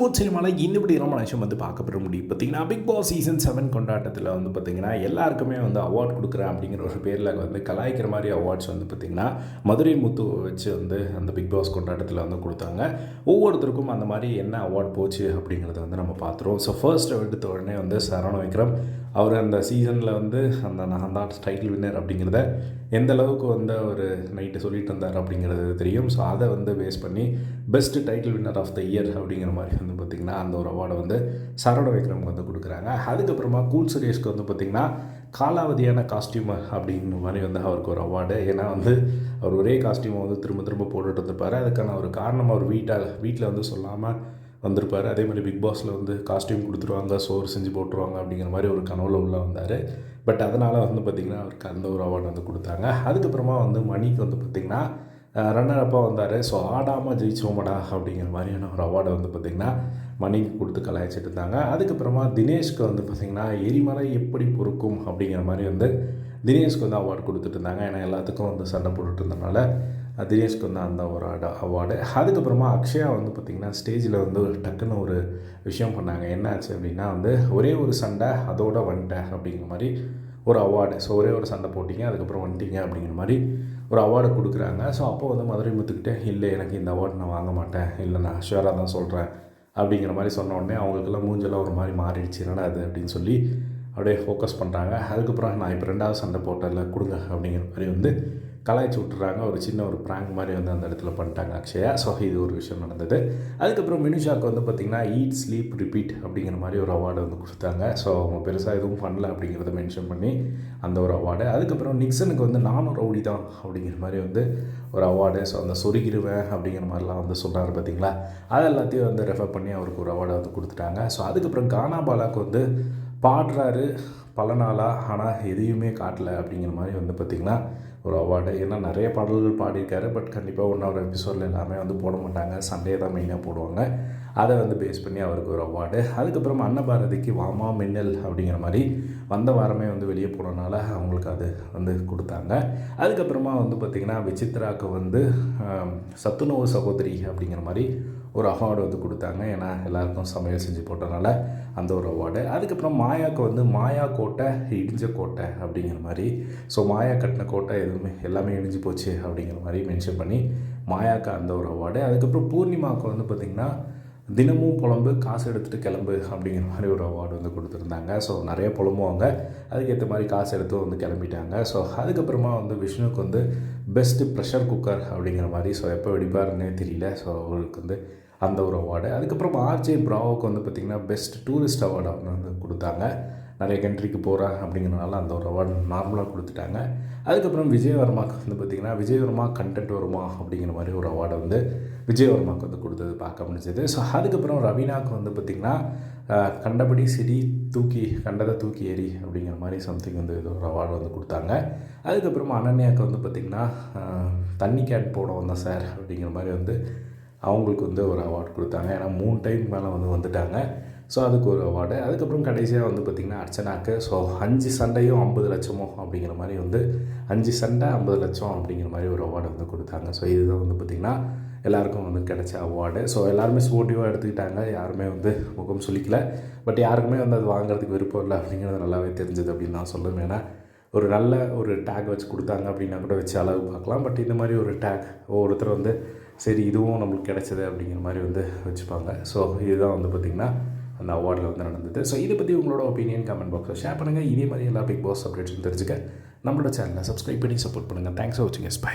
Code சினிமாவில் இந்த இப்படி ரொம்ப விஷயம் வந்து பார்க்கப்பட முடியும். பார்த்தீங்கன்னா பிக் பாஸ் சீசன் செவன் கொண்டாட்டத்தில் வந்து பார்த்திங்கன்னா எல்லாருக்குமே வந்து அவார்ட் கொடுக்குறேன் அப்படிங்கிற ஒரு பேரில் வந்து கலாய்க்கிற மாதிரி அவார்ட்ஸ் வந்து பார்த்திங்கன்னா மதுரை முத்து வச்சு வந்து அந்த பிக் பாஸ் கொண்டாட்டத்தில் வந்து கொடுத்தாங்க. ஒவ்வொருத்தருக்கும் அந்த மாதிரி என்ன அவார்ட் போச்சு அப்படிங்கிறத வந்து நம்ம பார்த்துருவோம். ஸோ ஃபர்ஸ்ட் எடுத்த உடனே வந்து சரவண விக்ரம் அவர் அந்த சீசனில் வந்து அந்த நான் தான் டைட்டில் வின்னர் அப்படிங்கிறத எந்த அளவுக்கு வந்து அவர் நைட்டு சொல்லிட்டு இருந்தார் அப்படிங்கிறது தெரியும். ஸோ அதை வந்து பேஸ் பண்ணி best title winner of the year அப்படிங்கிற மாதிரி வந்து பார்த்திங்கன்னா அந்த ஒரு அவார்டை வந்து சரவண விக்ரமுக்கு வந்து கொடுக்குறாங்க. அதுக்கப்புறமா கூல் சுரேஷ்க்கு வந்து பார்த்திங்கன்னா காலாவதியான காஸ்டியூமர் அப்படிங்கிற மாதிரி வந்து அவருக்கு ஒரு அவார்டு ஏன்னா வந்து அவர் ஒரே காஸ்டியூமை வந்து திரும்ப திரும்ப போட்டுட்டு இருப்பார் அதுக்கான ஒரு காரணம் அவர் வீட்டால் வீட்டில் வந்து சொல்லாமல் வந்திருப்பார். அதே மாதிரி பிக் பாஸில் வந்து காஸ்டியூம் கொடுத்துருவாங்க சோறு செஞ்சு போட்டுருவாங்க அப்படிங்கிற மாதிரி ஒரு கனவுல உள்ளே வந்தார். பட் அதனால் வந்து பார்த்திங்கன்னா அவருக்கு அந்த ஒரு அவார்டு வந்து கொடுத்தாங்க. அதுக்கப்புறமா வந்து மணிக்கு வந்து பார்த்திங்கன்னா ரன்னர் அப்பாக வந்தார். ஸோ ஆடாமல் ஜெயிச்சோமடா அப்படிங்கிற மாதிரியான ஒரு அவார்டை வந்து பார்த்திங்கன்னா மணிக்கு கொடுத்து கலாய்ச்சிட்டு இருந்தாங்க. அதுக்கப்புறமா தினேஷ்க்கு வந்து பார்த்திங்கன்னா எரிமலை எப்படி பொறுக்கும் அப்படிங்கிற மாதிரி வந்து தினேஷ்க்கு வந்து அவார்டு கொடுத்துட்டு இருந்தாங்க. ஏன்னா எல்லாத்துக்கும் வந்து சண்டை போட்டுட்டு இருந்தனால தினேஷ்க்கு வந்து அந்த ஒரு அவார்டு. அதுக்கப்புறமா அக்ஷயா வந்து பார்த்திங்கன்னா ஸ்டேஜில் வந்து டக்குன்னு ஒரு விஷயம் பண்ணாங்க. என்னாச்சு அப்படின்னா வந்து ஒரே ஒரு சண்டை அதோட வந்துட்டேன் அப்படிங்கிற மாதிரி ஒரு அவார்டு. ஸோ ஒரே ஒரு சண்டை போட்டிங்க அதுக்கப்புறம் வந்துட்டீங்க அப்படிங்கிற மாதிரி ஒரு அவார்டு கொடுக்குறாங்க. ஸோ அப்போ வந்து மதுரை முத்துக்கிட்டே இல்லை எனக்கு இந்த அவார்டு நான் வாங்க மாட்டேன். இல்லை நான் ஷுவராக தான் சொல்கிறேன் அப்படிங்கிற மாதிரி சொன்ன உடனே அவங்களுக்கெல்லாம் மூஞ்செல்லாம் ஒரு மாதிரி மாறிடுச்சு. என்னடா அது அப்படின்னு சொல்லி அப்படியே ஃபோக்கஸ் பண்ணுறாங்க அதுக்கப்புறம் நான் இப்போ ரெண்டாவது சண்டை போட்டதில் கொடுங்க அப்படிங்கிற மாதிரி வந்து கலாய்ச்சி விட்டுறாங்க. ஒரு சின்ன ஒரு ப்ராங்க் மாதிரி வந்து அந்த இடத்துல பண்ணிட்டாங்க அக்ஷயா. ஸோ இது ஒரு விஷயம் நடந்தது. அதுக்கப்புறம் மினிஷாக்கு வந்து பார்த்திங்கன்னா ஈட் ஸ்லீப் ரிப்பீட் அப்படிங்கிற மாதிரி ஒரு அவார்டு வந்து கொடுத்தாங்க. ஸோ அவங்க பெருசாக எதுவும் பண்ணல அப்படிங்கிறத மென்ஷன் பண்ணி அந்த ஒரு அவார்டு அதுக்கப்புறம் நிக்சனுக்கு வந்து நானும் ரவுடி தான் அப்படிங்கிற மாதிரி வந்து ஒரு அவார்டு ஸோ அந்த சொருகிருவேன் அப்படிங்கிற மாதிரிலாம் வந்து சொன்னார் பார்த்தீங்களா அது எல்லாத்தையும் வந்து ரெஃபர் பண்ணி அவருக்கு ஒரு அவார்டை வந்து கொடுத்துட்டாங்க. ஸோ அதுக்கப்புறம் கானா பாலாக்கு வந்து பாடுறாரு பல நாளாக ஆனால் எதையுமே காட்டலை அப்படிங்கிற மாதிரி வந்து பார்த்திங்கன்னா ஒரு அவார்டு ஏன்னா நிறைய பாடல்கள் பாடியிருக்காரு. பட் கண்டிப்பாக ஒன் ஒரு எபிசோடில் எல்லாமே வந்து போட மாட்டாங்க. சண்டே தான் மெயினாக போடுவாங்க. அதை வந்து பேஸ் பண்ணி அவருக்கு ஒரு அவார்டு அதுக்கப்புறம் அன்னபாரதிக்கு வாமா மின்னல் அப்படிங்கிற மாதிரி வந்த வாரமே வந்து வெளியே போனனால அவங்களுக்கு அது வந்து கொடுத்தாங்க. அதுக்கப்புறமா வந்து பார்த்திங்கன்னா விசித்ராவுக்கு வந்து சத்துணவு சகோதரி அப்படிங்கிற மாதிரி ஒரு அவார்டு வந்து கொடுத்தாங்க. ஏன்னா எல்லாருக்கும் சமையல் செஞ்சு போட்டனால அந்த ஒரு அவார்டு அதுக்கப்புறம் மாயாவுக்கு வந்து மாயா கோட்டை இடிஞ்ச கோட்டை அப்படிங்கிற மாதிரி. ஸோ மாயா கட்டின கோட்டை எதுவுமே எல்லாமே இடிஞ்சு போச்சு அப்படிங்கிற மாதிரி மென்ஷன் பண்ணி மாயாவுக்கு அந்த ஒரு அவார்டு அதுக்கப்புறம் பூர்ணிமாவுக்கு வந்து பார்த்திங்கன்னா தினமும் புலம்பு காசு எடுத்துகிட்டு கிளம்பு அப்படிங்கிற மாதிரி ஒரு அவார்டு வந்து கொடுத்துருந்தாங்க. ஸோ நிறைய புலம்புவாங்க. அதுக்கேற்ற மாதிரி காசு எடுத்து வந்து கிளம்பிட்டாங்க. ஸோ அதுக்கப்புறமா வந்து விஷ்ணுவுக்கு வந்து பெஸ்ட்டு ப்ரெஷர் குக்கர் அப்படிங்கிற மாதிரி ஸோ எப்போ வெடிப்பாருன்னே தெரியல. ஸோ அவருக்கு வந்து அந்த ஒரு அவார்டு அதுக்கப்புறம் ஆர்ஜே ப்ராவுக்கு வந்து பார்த்திங்கன்னா பெஸ்ட் டூரிஸ்ட் அவார்டை வந்து கொடுத்தாங்க. நிறைய கண்ட்ரிக்கு போகிறா அப்படிங்கிறனால அந்த ஒரு அவார்டு நார்மலாக கொடுத்துட்டாங்க. அதுக்கப்புறம் விஜயவர்மாவுக்கு வந்து பார்த்திங்கன்னா விஜயவர்மா கண்டென்ட் வருமா அப்படிங்கிற மாதிரி ஒரு அவார்டை வந்து விஜயவர்மாவுக்கு வந்து கொடுத்தது பார்க்க முடிஞ்சது. ஸோ அதுக்கப்புறம் ரவீனாவுக்கு வந்து பார்த்திங்கன்னா கண்டபடி சிடி தூக்கி கண்டதை தூக்கி எறி அப்படிங்கிற மாதிரி சம்திங் வந்து இது ஒரு அவார்டு வந்து கொடுத்தாங்க. அதுக்கப்புறமா அனன்யாவுக்கு வந்து பார்த்திங்கன்னா தண்ணி கேட் போட வந்தேன் சார் அப்படிங்கிற மாதிரி வந்து அவங்களுக்கு வந்து ஒரு அவார்டு கொடுத்தாங்க. ஏன்னா மூணு டைம் மேலே வந்து வந்துட்டாங்க. ஸோ அதுக்கு ஒரு அவார்டு அதுக்கப்புறம் கடைசியாக வந்து பார்த்திங்கன்னா அர்ச்சனாக்கு ஸோ அஞ்சு சண்டையும் ஐம்பது லட்சமோ அப்படிங்கிற மாதிரி வந்து அஞ்சு சண்டை ஐம்பது லட்சம் அப்படிங்கிற மாதிரி ஒரு அவார்டு வந்து கொடுத்தாங்க. ஸோ இதுதான் வந்து பார்த்திங்கன்னா எல்லாருக்கும் வந்து கிடைச்ச அவார்டு ஸோ எல்லாருமே ஸ்போர்ட்டிவாக எடுத்துக்கிட்டாங்க. யாருமே வந்து முகம் சொல்லிக்கல பட் யாருக்குமே வந்து அது வாங்குறதுக்கு விருப்பம் இல்லை அப்படிங்கிறது நல்லாவே தெரிஞ்சது அப்படின்னு நான் சொல்லுவேன் ஏன்னா ஒரு நல்ல ஒரு டேக் வச்சு கொடுத்தாங்க அப்படின்னா கூட வச்சு அளவு பார்க்கலாம். பட் இந்த மாதிரி ஒரு டேக் ஒவ்வொருத்தர் வந்து சரி இதுவும் நம்மளுக்கு கிடைச்சது அப்படிங்கிற மாதிரி வந்து வச்சுப்பாங்க. ஸோ இதுதான் வந்து பார்த்திங்கன்னா அந்த அவார்டில் வந்து நடந்தது. ஸோ இதை பற்றி உங்களோட ஒப்பீனியன் கமெண்ட் பாக்ஸில் ஷேர் பண்ணுங்கள் இதே மாதிரி எல்லா பிக் பாஸ் அப்டேட்ஸும் தெரிஞ்சுக்க. நம்மளோட சேனலை சப்ஸ்கிரைப் பண்ணி சப்போர்ட் பண்ணுங்கள் தேங்க்ஸ் ஃபார் வாட்சிங் எஸ் பை